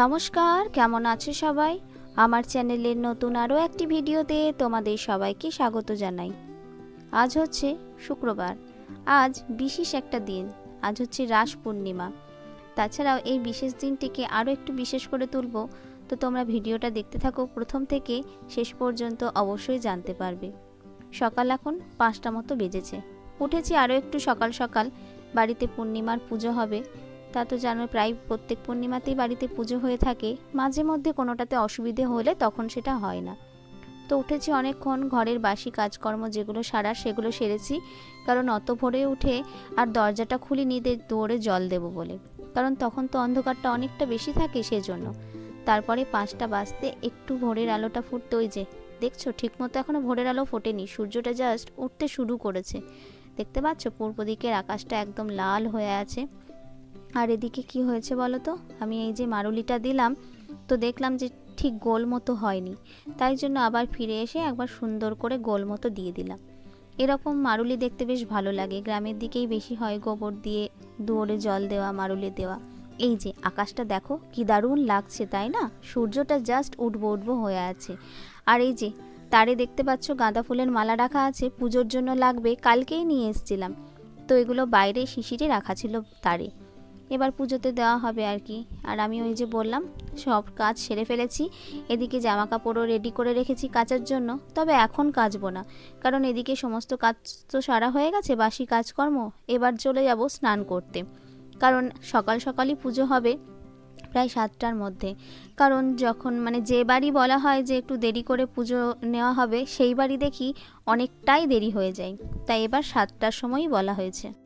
নমস্কার, কেমন আছো সবাই? আমার চ্যানেলের নতুন আরও একটি ভিডিওতে তোমাদের সবাইকে স্বাগত জানাই। আজ হচ্ছে শুক্রবার, আজ বিশেষ একটা দিন, আজ হচ্ছে রাস পূর্ণিমা। তাছাড়াও এই বিশেষ দিনটিকে আরও একটু বিশেষ করে তুলব, তো তোমরা ভিডিওটা দেখতে থাকো প্রথম থেকে শেষ পর্যন্ত অবশ্যই জানতে পারবে। সকাল এখন পাঁচটা মতো বেজেছে। উঠেছি আরও একটু সকাল সকাল, বাড়িতে পূর্ণিমার পুজো হবে তা তো জানো প্রায় প্রত্যেক পূর্ণিমাতেই বাড়িতে পুজো হয়ে থাকে। মাঝে মধ্যে কোনোটাতে অসুবিধে হলে তখন সেটা হয় না। তো উঠেছি অনেকক্ষণ, ঘরের বাসি কাজকর্ম যেগুলো সারা সেগুলো সেরেছি, কারণ অত ভোরে উঠে আর দরজাটা খুলিনি দে দৌড়ে জল দেবো বলে। কারণ তখন তো অন্ধকারটা অনেকটা বেশি থাকে সেজন্য। তারপরে পাঁচটা বাজতে একটু ভোরের আলোটা ফুটতে ওই যে, দেখছ? ঠিকমতো এখনও ভোরের আলো ফোটেনি, সূর্যটা জাস্ট উঠতে শুরু করেছে। দেখতে পাচ্ছ? পূর্ব দিকের আকাশটা একদম লাল হয়ে আছে। আর এদিকে কি হয়েছে বলো তো? আমি এই যে মারুলিটা দিলাম, তো দেখলাম যে ঠিক গোল মতো হয়নি। তাই জন্য আবার ফিরে এসে একবার সুন্দর করে গোল মতো দিয়ে দিলাম। এরকম মারুলি দেখতে বেশ ভালো লাগে। গ্রামের দিকেই বেশি হয় গোবর দিয়ে দুয়ারে জল দেওয়া, মারুলি দেওয়া। এই যে আকাশটা দেখো, কি দারুণ লাগছে, তাই না? সূর্যটা জাস্ট উঠবো উঠবো হয়ে আছে। আর এই যে তারে দেখতে পাচ্ছ, গাঁদা ফুলের মালা রাখা আছে, পুজোর জন্য লাগবে, কালকেই নিয়ে এসেছিলাম। তো এগুলো বাইরে শিশিরে রাখা ছিল তারে। এবার পুজোতে দেওয়া হবে আর কি। আর আমি ওই যে বললাম, সব কাজ সেরে ফেলেছি। এদিকে জামা কাপড়ও রেডি করে রেখেছি কাচার জন্য। তবে এখন কাচবো না। কারণ এদিকে সমস্ত কাজ তো সারা হয়ে গেছে, বাসি কাজকর্ম। এবার চলে যাব স্নান করতে। কারণ সকাল সকালই পুজো হবে প্রায় সাতটার মধ্যে। কারণ যখন মানে যে বাড়ি বলা হয় যে একটু দেরি করে পুজো নেওয়া হবে, সেই বাড়ি দেখি অনেকটাই দেরি হয়ে যায়। তাই এবার সাতটার সময়ই বলা হয়েছে।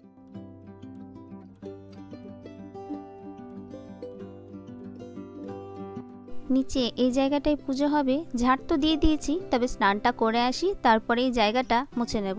নিচে এই জায়গাটায় পুজো হবে। ঝাড় তো দিয়ে দিয়েছি, তবে স্নানটা করে আসি, তারপরে এই জায়গাটা মুছে নেব।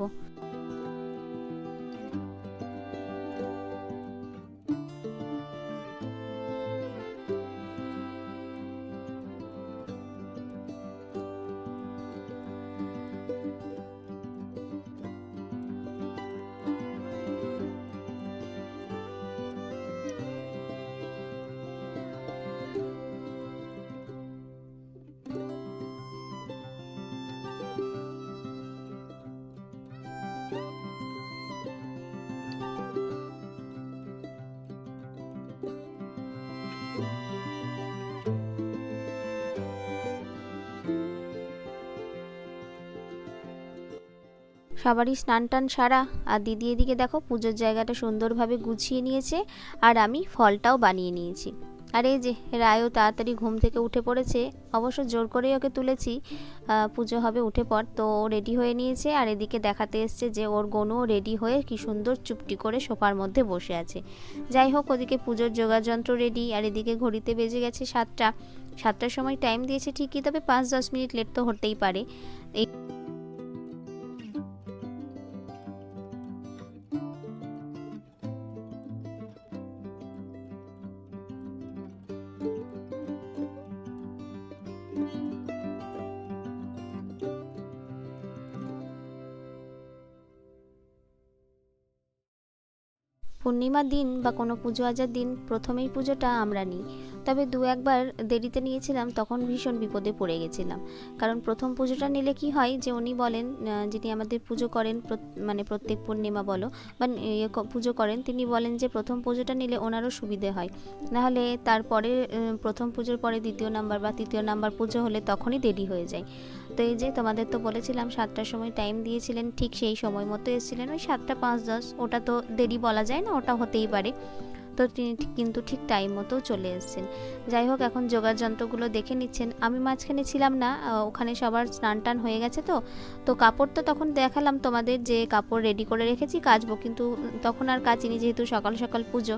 সবারই স্নান টান সারা। আর দিদি এদিকে দেখো পুজোর জায়গাটা সুন্দরভাবে গুছিয়ে নিয়েছে আর আমি ফলটাও বানিয়ে নিয়েছি। আর এই যে রায়ও তাড়াতাড়ি ঘুম থেকে উঠে পড়েছে, অবশ্য জোর করেই ওকে তুলেছি। পুজো হবে উঠে পর তো ও রেডি হয়ে নিয়েছে আর এদিকে দেখাতে এসছে যে ওর গনুও রেডি হয়ে কি সুন্দর চুপটি করে সোফার মধ্যে বসে আছে। যাই হোক, ওদিকে পুজোর যোগাযন্ত্র রেডি আর এদিকে ঘড়িতে বেজে গেছে সাতটা। সাতটার সময় টাইম দিয়েছে ঠিকই, তবে পাঁচ দশ মিনিট লেট তো হতেই পারে। পূর্ণিমার দিন বা কোনো পুজো আজার দিন প্রথমেই পুজোটা আমরা নিই। তবে দু একবার দেরিতে নিয়েছিলাম, তখন ভীষণ বিপদে পড়ে গেছিলাম। কারণ প্রথম পুজোটা নিলে কি হয় যে, উনি বলেন যিনি আমাদের পুজো করেন মানে প্রত্যেক পূর্ণিমা বলো, বা ইয়ে পুজো করেন, তিনি বলেন যে, প্রথম পুজোটা নিলে ওনারও সুবিধে হয়। নাহলে তারপরে প্রথম পুজোর পরে দ্বিতীয় নাম্বার বা তৃতীয় নাম্বার পুজো হলে তখনই দেরি হয়ে যায়। তো এই যে তোমাদের তো বলেছিলাম সাতটার সময় টাইম দিয়েছিলেন, ঠিক সেই সময় মতো এসেছিলেন। ওই সাতটা পাঁচ দশ, ওটা তো দেরি বলা যায় না, ওটা হতেই পারে। তো তিনি কিন্তু ঠিক টাইম মতো চলে এসেছেন। যাই হোক, এখন যোগার যন্ত্রগুলো দেখে নিচ্ছেন। আমি মাঝখানে ছিলাম না ওখানে সবার স্নান টান হয়ে গেছে তো। তো কাপড় তো তখন দেখালাম তোমাদের যে কাপড় রেডি করে রেখেছি, কাচবো। কিন্তু তখন আর কাচিনি, যেহেতু সকাল সকাল পুজো।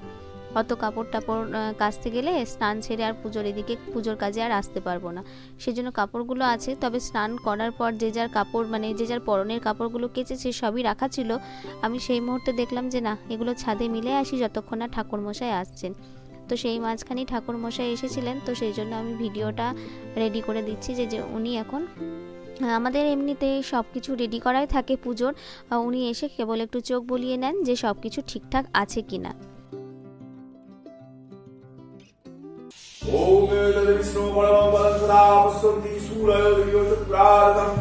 অত কাপড় টাপড় কাচতে গেলে স্নান ছেড়ে আর পুজোর এদিকে পুজোর কাজে আর আসতে পারব না। সেই জন্য কাপড়গুলো আছে, তবে স্নান করার পর যে যার কাপড় মানে যে যার পরনের কাপড়গুলো কেচেছে সবই রাখা ছিল। আমি সেই মুহূর্তে দেখলাম যে না, এগুলো ছাদে মিলে আসি যতক্ষণ না ঠাকুরমশাই আসছেন। তো সেই মাঝখানেই ঠাকুরমশাই এসেছিলেন, তো সেই জন্য আমি ভিডিওটা রেডি করে দিচ্ছি যে যে উনি এখন, আমাদের এমনিতে সব কিছু রেডি করাই থাকে পুজোর। উনি এসে কেবল একটু চোখ বলিয়ে নেন যে সব কিছু ঠিকঠাক আছে কি না ॐ एतद्विष्णु परमं पदं सदा पश्यन्ति सूरयो दिव्यो चतुरार्थम्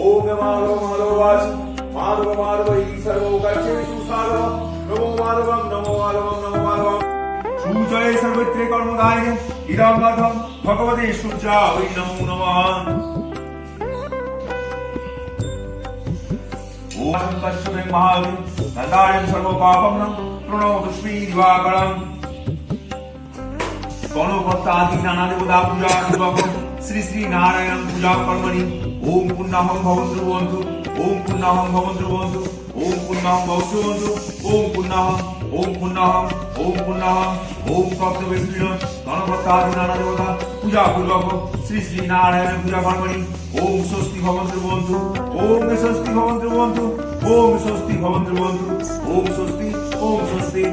ॐ माधव माधव वाचि माधव माधवैः सर्वो गच्छेषु साधव नमो माधवं नमो माधवं नमो माधवम् सूचये सर्वत्रे कर्मदायिने इदं माधवं भगवते सूर्यावै नमो नमः ॐ तस्मै महावीर नन्दायं सर्वपापं न प्रणोदुष्मी গণকর্তা নানা দেবতা পূজা শ্রী শ্রী নারায়ণ পূজা কর্মণি ওম পূর্ণাহং ভবন্ত বন্ধু ওম পূর্ণাহং ভবন্ত্র বন্ধু ওম পূর্ণাহং ভবন্ত বন্ধু ওম পূর্ণাহং ওম পূর্ণাহং ওম পূর্ণাহং, ওম কর্ত বিপীড়ন নানা দেবতা পূজা পূর্বক শ্রী শ্রী নারায়ণ পূজা কর্মণি ওম স্বস্তি ভবন্ত্র বন্ধু ওম স্বস্তি ভবন্ত্র বন্ধু ওম স্বস্তি ভবন্ত্র বন্ধু ওম স্বস্তি ওম স্বস্তি।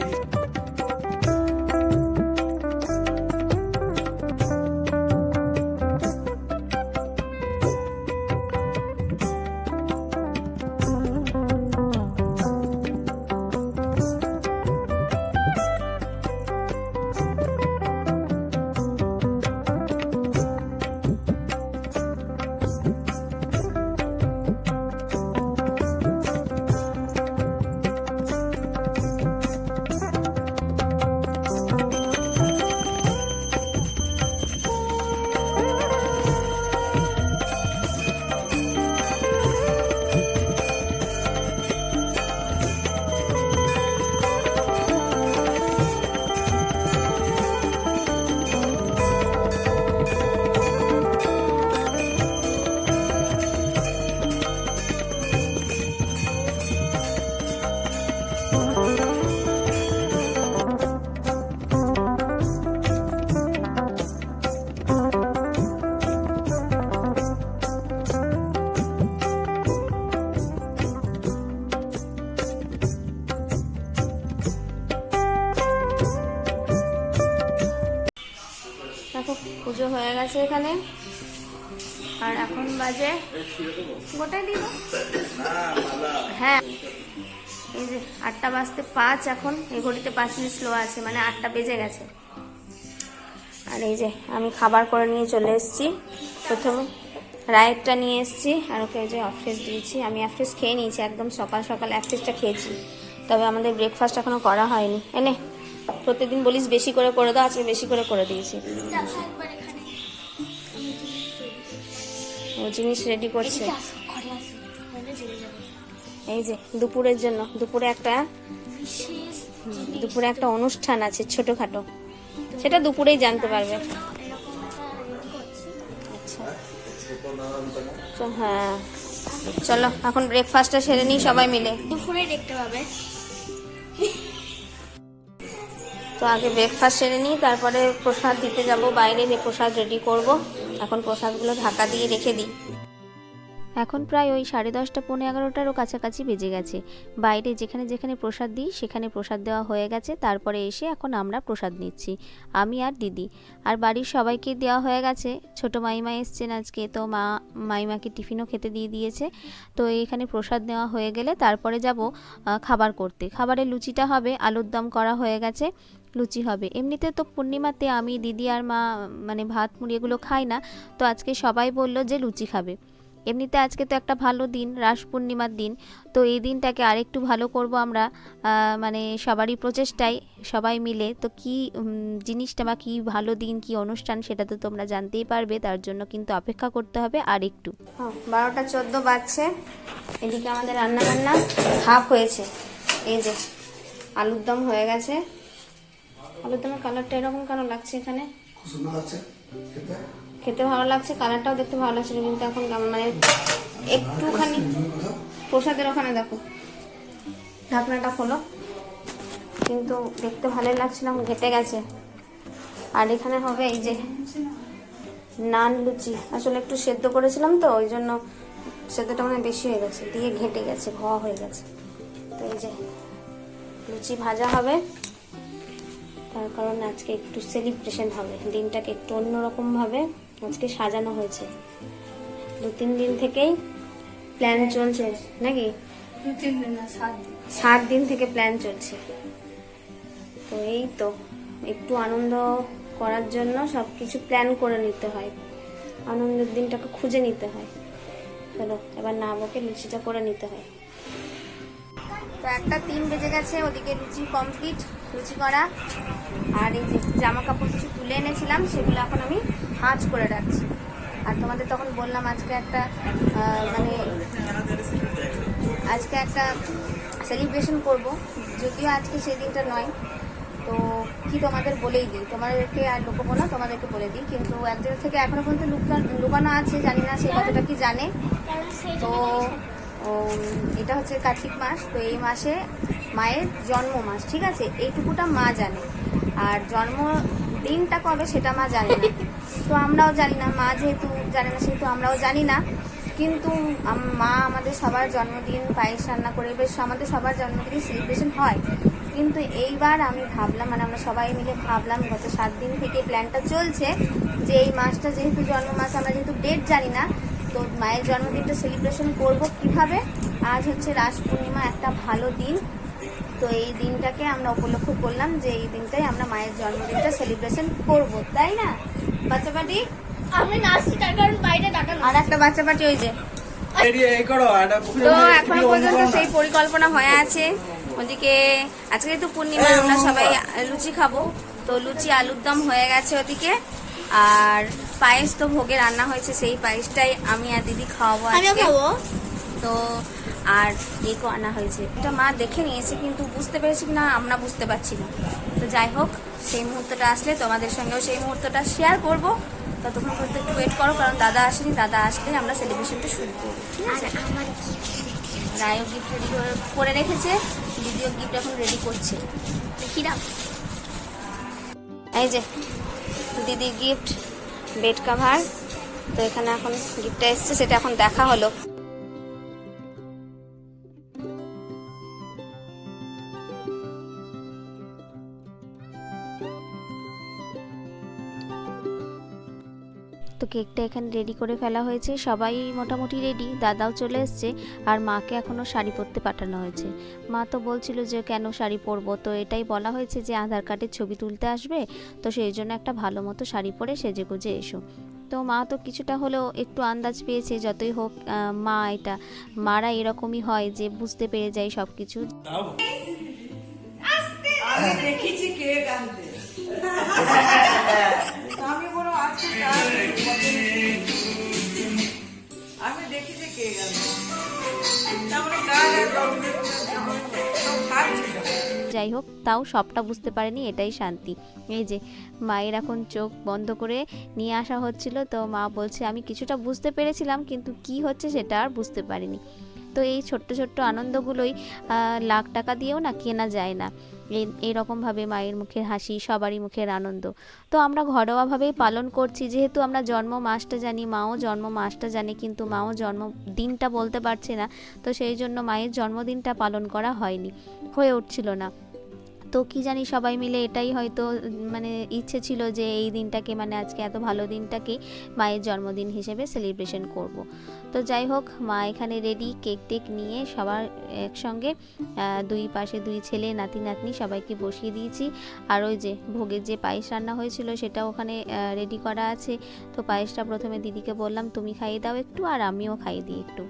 এখানে। আর এখন বাজে গোটাই দিব হ্যাঁ এই যে আটটা বাজতে পাঁচ এখন, এই ঘড়িতে পাঁচ মিনিট স্লো আছে মানে আটটা বেজে গেছে। আর এই যে আমি খাবার করে নিয়ে চলে এসেছি। প্রথমে রায়েরটা নিয়ে এসেছি, আর ওকে যে অফিস দিয়েছি। আমি অফিস খেয়ে নিয়েছি, একদম সকাল সকাল অফিসটা খেয়েছি। তবে আমাদের ব্রেকফাস্ট এখনও করা হয়নি। এনে, প্রত্যেকদিন বলিস বেশি করে করে দাও, আজকে বেশি করে করে দিয়েছি। জিনিস রেডি করছে। এই যে, দুপুরের জন্য, দুপুরে একটা দুপুরে একটা অনুষ্ঠান আছে ছোটখাটো। সেটা দুপুরেই জানতে পারবে। আচ্ছা। হ্যাঁ চলো, এখন ব্রেকফাস্টটা সেরে নিই সবাই মিলে। দুপুরে দেখতে পাবে। তো আগে ব্রেকফাস্ট সেরে নিই, তারপরে প্রসাদ দিতে যাব। বাইরে যে প্রসাদ রেডি করব। এখন প্রসাদগুলো ঢাকা দিয়ে রেখে দিই। এখন প্রায় ওই সাড়ে দশটা, পৌনে এগারোটারও কাছাকাছি বেজে গেছে। বাইরে যেখানে যেখানে প্রসাদ দিই, সেখানে প্রসাদ দেওয়া হয়ে গেছে। তারপরে এসে এখন আমরা প্রসাদ নিচ্ছি, আমি আর দিদি। আর বাড়ির সবাইকে দেওয়া হয়ে গেছে। ছোট মাইমা এসছেন আজকে, তো মা, মাইমাকে টিফিনও খেতে দিয়ে দিয়েছে। তো এখানে প্রসাদ নেওয়া হয়ে গেলে তারপরে যাব খাবার করতে। খাবারের লুচিটা হবে, আলুর দম করা হয়ে গেছে। লুচি হবে। এমনিতে তো পূর্ণিমাতে আমি, দিদি আর মা মানে ভাত, মুড়ি এগুলো খাই না। তো আজকে সবাই বলল যে লুচি খাবে। এমনিতে আজকে তো একটা ভালো দিন, রাস পূর্ণিমার দিন। তো এই দিনটাকে আরেকটু ভালো করব আমরা মানে সবারই প্রচেষ্টায়, সবাই মিলে। তো কি জিনিসটা বা কি ভালো দিন, কি অনুষ্ঠান সেটা তো তোমরা জানতেই পারবে। তার জন্য কিন্তু অপেক্ষা করতে হবে আর একটু বারোটা চোদ্দ বাজছে। এদিকে আমাদের রান্না বান্না হাফ হয়েছে। এই যে, আলুর দম হয়ে গেছে। আলুর দমের কালারটা এরকম কেন লাগছে এখানে? সুন্দর লাগছে খেতে? খেতে ভালো লাগছে কালারটাও দেখতে ভালো লাগছিল কিন্তু এখন মানে একটুখানি প্রসাদের ওখানে দেখো। ঢাকনাটা খোলো। কিন্তু দেখতে ভালোই লাগছিলাম ঘেটে গেছে। আর এখানে হবে এই যে নান লুচি। আসলে একটু সেদ্ধ করেছিলাম তো ওই জন্য সেদ্ধটা মানে বেশি হয়ে গেছে। দিয়ে ঘেটে গেছে ঘ হয়ে গেছে। তো এই যে লুচি ভাজা হবে। তার কারণ আজকে একটু সেলিব্রেশন হবে। দিনটাকে একটু অন্যরকম ভাবে আজকে সাজানো হয়েছে। দু তিন দিন থেকেই প্ল্যান চলছে নাকি? দু তিন সাত দিন। সাত দিন থেকে প্ল্যান চলছে। তো এই তো একটু আনন্দ করার জন্য সব কিছু প্ল্যান করে নিতে হয়। আনন্দের দিনটাকে খুঁজে নিতে হয়। চলো এবার না বকে লুচিটা করে নিতে হয়। তো একটা তিন বেজে গেছে ওদিকে লুচি কমপ্লিট লুচি করা। আর এই যে জামা কাপড় কিছু তুলে এনেছিলাম, সেগুলো এখন আমি ভাঁজ করে রাখছি। আর তোমাদের তখন বললাম আজকে একটা মানে আজকে একটা সেলিব্রেশন করব। যদিও আজকে সেই দিনটা নয়। তো কি তোমাদের বলেই দিই। তোমাদেরকে আর লুকোবো না, তোমাদেরকে বলে দিই। কিন্তু একজনের থেকে এখনও পর্যন্ত লুকানো আছে, জানি না সে কতটা কি জানে। তো এটা হচ্ছে কার্তিক মাস। তো এই মাসে মায়ের জন্ম মাস ঠিক আছে? এইটুকুটা মা জানে। আর জন্ম দিনটা কবে সেটা মা জানে না। তো আমরাও জানি না, মা যেহেতু জানে না সেহেতু আমরাও জানি না। কিন্তু মা আমাদের সবার জন্মদিন, পায়েস রান্না করে, বেশ আমাদের সবার জন্মদিনই সেলিব্রেশন হয়। কিন্তু এইবার আমি ভাবলাম মানে আমরা সবাই মিলে ভাবলাম, গত সাত দিন থেকে প্ল্যানটা চলছে যে এই মাসটা যেহেতু জন্ম মাস আমরা যেহেতু ডেট জানি না, তো মায়ের জন্মদিনটা সেলিব্রেশন করব কীভাবে? আজ হচ্ছে রাস পূর্ণিমা, একটা ভালো দিন। তো এই দিনটাকে আমরা উপলক্ষ করলাম যে এই দিনটাই আমরা মায়ের জন্মদিনটা সেলিব্রেশন করব তাই না? বাচ্চা পাটি আমি নাচছি তার কারণ বাইরে ডাকা আর একটা বাচ্চা পাটি ওই যে। তো এখনও পর্যন্ত সেই পরিকল্পনা হয়ে আছে। ওদিকে আজকে তো পূর্ণিমা আমরা সবাই লুচি খাব। তো লুচি আলুর দম হয়ে গেছে ওদিকে। আর পায়েস তো ভোগে রান্না হয়েছে সেই পায়েসটাই আমি আর দিদি খাওয়াবো আজকে। খাব। তো আর কেকও আনা হয়েছে। এটা মা দেখে নিয়েছে কিন্তু বুঝতে পেরেছি না আমরা বুঝতে পারছি না। তো যাই হোক সেই মুহূর্তটা আসলে তোমাদের সঙ্গেও সেই মুহূর্তটা শেয়ার করব। ততক্ষণ পর্যন্ত একটু ওয়েট করো কারণ দাদা আসেনি দাদা আসলে আমরা সেলিব্রেশনটা শুরু করব ঠিক আছে? রায়ও গিফট রেডি করে রেখেছে দিদিও গিফট এখন রেডি করছে। দেখি না এই যে দিদির গিফট বেড কাভার তো এখানে এখন গিফটটা এসছে সেটা এখন দেখা হলো। কেকটা এখানে রেডি করে ফেলা হয়েছে। সবাই মোটামুটি রেডি দাদাও চলে এসছে আর মাকে এখনও শাড়ি পরতে পাঠানো হয়েছে। মা তো বলছিল যে কেন শাড়ি পরবো? তো এটাই বলা হয়েছে যে আধার কার্ডের ছবি তুলতে আসবে। তো সেই জন্য একটা ভালো মতো শাড়ি পরে সেজে গুজে এসো। তো মা তো কিছুটা হলেও একটু আন্দাজ পেয়েছে যতই হোক মা এটা মারা এরকমই হয় যে বুঝতে পেরে যায় সব কিছু দেখেছি কে যাই হোক, তাও সবটা বুঝতে পারেনি, এটাই শান্তি। এই যে, মায়ের এখন চোখ বন্ধ করে নিয়ে আসা হচ্ছিল, তো মা বলছে, আমি কিছুটা বুঝতে পেরেছিলাম, কিন্তু কি হচ্ছে সেটা আর বুঝতে পারিনি। তো এই ছোট্ট ছোট্ট আনন্দগুলোই লাখ টাকা দিয়েও না কেনা যায় না। এইরকমভাবে মায়ের মুখের হাসি, সবারই মুখের আনন্দ। তো আমরা ঘরোয়াভাবেই পালন করছি। যেহেতু আমরা জন্ম মাসটা জানি, মাও জন্ম মাসটা জানে, কিন্তু মাও জন্ম দিনটা বলতে পারছে না। তো সেই জন্য মায়ের জন্মদিনটা পালন করা হয়নি, হয়ে উঠছিল না। তো কি জানি সবাই মিলে এটাই হয়তো মানে ইচ্ছে ছিল যে এই দিনটাকে মানে আজকে এত ভালো দিনটাকে মায়ের জন্মদিন হিসেবে সেলিব্রেশন করব। তো যাই হোক, মা এখানে রেডি কেক টেক নিয়ে সবার একসঙ্গে দুই পাশে দুই ছেলে, নাতি, নাতনি সবাইকে বসিয়ে দিয়েছি। আর ওই যে ভোগের যে পায়েস রান্না হয়েছিল সেটা ওখানে রেডি করা আছে। তো পায়েসটা প্রথমে দিদিকে বললাম, তুমি খাইয়ে দাও একটু, আর আমিও খাইয়ে দিই একটু।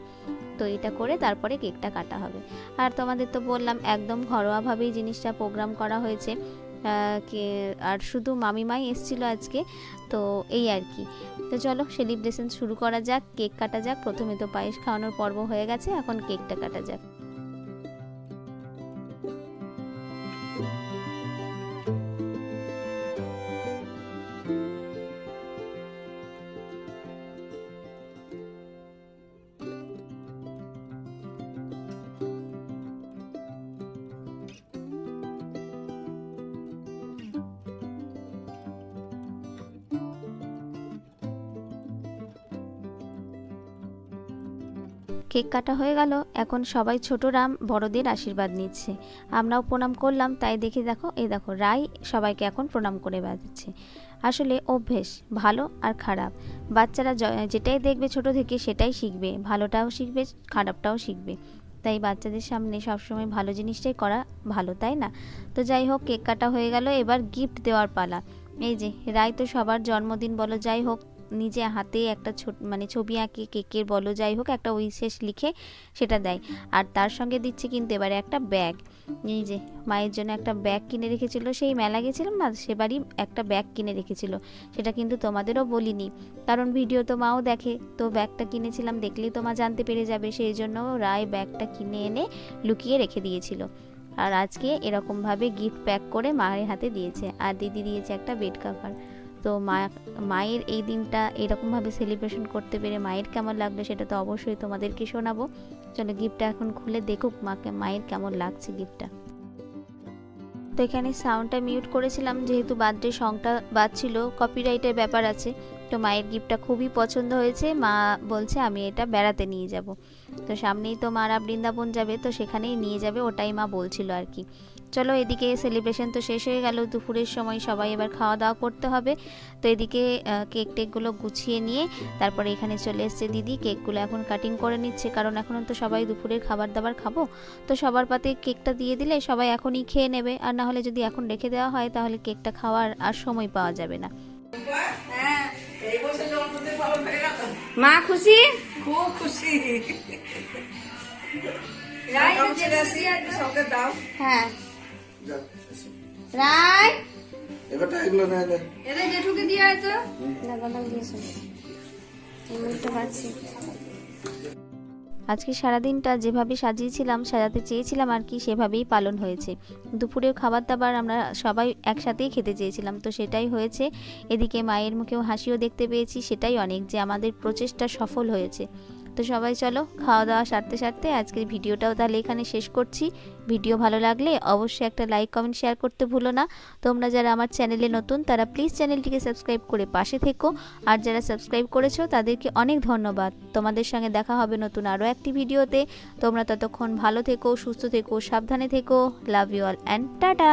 তো এটা করে তারপরে কেকটা কাটা হবে। আর তোমাদের তো বললাম, একদম ঘরোয়াভাবেই জিনিসটা প্রোগ্রাম করা হয়েছে। কে- আর শুধু মামিমাই এসেছিল আজকে, তো এই আর কি। তো চলো সেলিব্রেশন শুরু করা যাক, কেক কাটা যাক। প্রথমে তো পায়েস খাওয়ানোর পর্ব হয়ে গেছে, এখন কেকটা কাটা যাক। কেক কাটা হয়ে গেল। এখন সবাই ছোটরা বড়দের আশীর্বাদ নিচ্ছে। আমরাও প্রণাম করলাম, তাই দেখে দেখো, এই দেখো, রাই সবাইকে এখন প্রণাম করে বাজাচ্ছে। আসলে অভ্যেস, ভালো আর খারাপ। বাচ্চারা যেটাই দেখবে ছোট থেকে সেটাই শিখবে। ভালোটাও শিখবে, খারাপটাও শিখবে। তাই বাচ্চাদের সামনে সবসময় ভালো জিনিসটাই করা ভালো, তাই না? তো যাই হোক, কেক কাটা হয়ে গেল, এবার গিফট দেওয়ার পালা। এই যে রায় তো সবার জন্মদিন বলো, যাই হোক নিজে হাতে একটা ছোট মানে ছবি আঁকে, কেকের বলো যাই হোক, একটা উইশেষ লিখে সেটা দেয়। আর তার সঙ্গে দিচ্ছে কিন্তু এবারে একটা ব্যাগ। এই যে, মায়ের জন্য একটা ব্যাগ কিনে রেখেছিল, সেই মেলা গেছিলাম না সেবারই একটা ব্যাগ কিনে রেখেছিল। সেটা কিন্তু তোমাদেরও বলিনি, কারণ ভিডিও তো মাও দেখে। তো ব্যাগটা কিনেছিলাম, দেখলেই তো মা জানতে পেরে যাবে, সেই জন্য রায় ব্যাগটা কিনে এনে লুকিয়ে রেখে দিয়েছিল। আর আজকে এরকমভাবে গিফট প্যাক করে মায়ের হাতে দিয়েছে। আর দিদি দিয়েছে একটা বেড কাভার তো মা, মায়ের এই দিনটা এরকমভাবে সেলিব্রেশন করতে পেরে মায়ের কেমন লাগল সেটা তো অবশ্যই তোমাদেরকে শোনাবো। চলো গিফটটা এখন খুলে দেখুক মাকে, মায়ের কেমন লাগছে গিফটটা। তো এখানে সাউন্ডটা মিউট করেছিলাম, যেহেতু বার্থডে সংটা বাজছিল কপিরাইটের ব্যাপার আছে, তো মায়ের গিফটটা খুবই পছন্দ হয়েছে। মা বলছে, আমি এটা বেড়াতে নিয়ে যাব। তো সামনেই তো মারা বৃন্দাবন যাবে, তো সেখানেই নিয়ে যাবে, ওটাই মা বলছিল আর কি। চলো এদিকে সেলিব্রেশন তো শেষ হয়ে গেল দুপুরের সময় সবাই এবার খাওয়া দাওয়া করতে হবে। তো এদিকে কেক টেকগুলো গুছিয়ে নিয়ে তারপরে এখানে চলে এসছে দিদি। কেকগুলো এখন কাটিং করে নিচ্ছে কারণ এখনও তো সবাই দুপুরের খাবার দাবার খাব। তো সবার পাতে কেকটা দিয়ে দিলে সবাই এখনই খেয়ে নেবে। আর না হলে যদি এখন রেখে দেওয়া হয় তাহলে কেকটা খাওয়ার আর সময় পাওয়া যাবে না। মা খুশি? খুব খুশি। হ্যাঁ। যাক, এসো। রায় এবারটা এগুলো নেয় নেয় এটা জেঠুকে দিয়ে আয় তো। না বদল দিয়েছ। এই মুখটা পাচ্ছি আজকে সারাদিনটা যেভাবে সাজিয়েছিলাম সাজাতে চেয়েছিলাম আর কি সেভাবেই পালন হয়েছে। দুপুরেও খাবার দাবার আমরা সবাই একসাথেই খেতে চেয়েছিলাম তো সেটাই হয়েছে। এদিকে মায়ের মুখেও হাসিও দেখতে পেয়েছি সেটাই অনেক যে আমাদের প্রচেষ্টা সফল হয়েছে। তো সবাই চলো খাওয়া দাওয়া সারতে সারতে আজকের ভিডিওটাও তাহলে এখানে শেষ করছি। ভিডিও ভালো লাগলে অবশ্যই একটা লাইক কমেন্ট শেয়ার করতে ভুলো না। তোমরা যারা আমার চ্যানেলে নতুন তারা প্লিজ চ্যানেলটিকে সাবস্ক্রাইব করে পাশে থেকো। আর যারা সাবস্ক্রাইব করেছ তাদেরকে অনেক ধন্যবাদ। তোমাদের সঙ্গে দেখা হবে নতুন আরও একটি ভিডিওতে। তোমরা ততক্ষণ ভালো থেকো, সুস্থ থেকো, সাবধানে থেকো। Love you all and tata